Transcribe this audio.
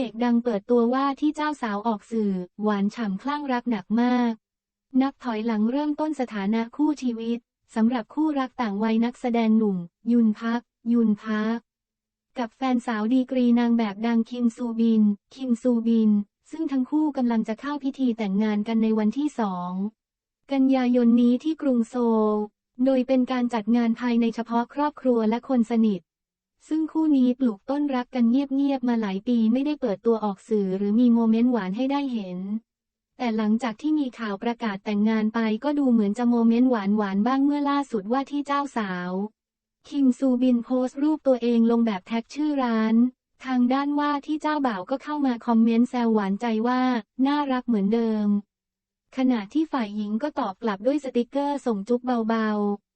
อกดังเปิดตัวว่าที่เจ้าสาวออกสื่อ หวานฉ่ำคลั่งรักหนักมาก นับถอยหลังเริ่มต้นสถานะคู่ชีวิตสำหรับคู่รักต่างวัยนักแสดงหนุ่ม ยุนพัก ยุนพัก กับแฟนสาวดีกรีนางแบบดังคิมซูบิน คิมซูบิน ซึ่งทั้งคู่กำลังจะเข้าพิธีแต่งงานกันในวันที่สองกันยายนนี้ที่กรุงโซล โดยเป็นการจัดงานภายในเฉพาะครอบครัวและคนสนิท ซึ่งคู่นี้ปลูกต้นรักกันเงียบๆมาหลายปีไม่ได้เปิดตัวออกสื่อหรือมีโมเมนต์หวานให้ได้เห็น แต่หลังจากที่มีข่าวประกาศแต่งงานไปก็ดูเหมือนจะโมเมนต์หวานๆบ้างเมื่อล่าสุดว่าที่เจ้าสาว คิมซูบินโพสต์รูปตัวเองลงแบบแท็กชื่อร้าน ทางด้านว่าที่เจ้าบ่าวก็เข้ามาคอมเมนต์แซวหวานใจว่าน่ารักเหมือนเดิม ขณะที่ฝ่ายหญิงก็ตอบกลับด้วยสติกเกอร์ส่งจุ๊บเบาๆ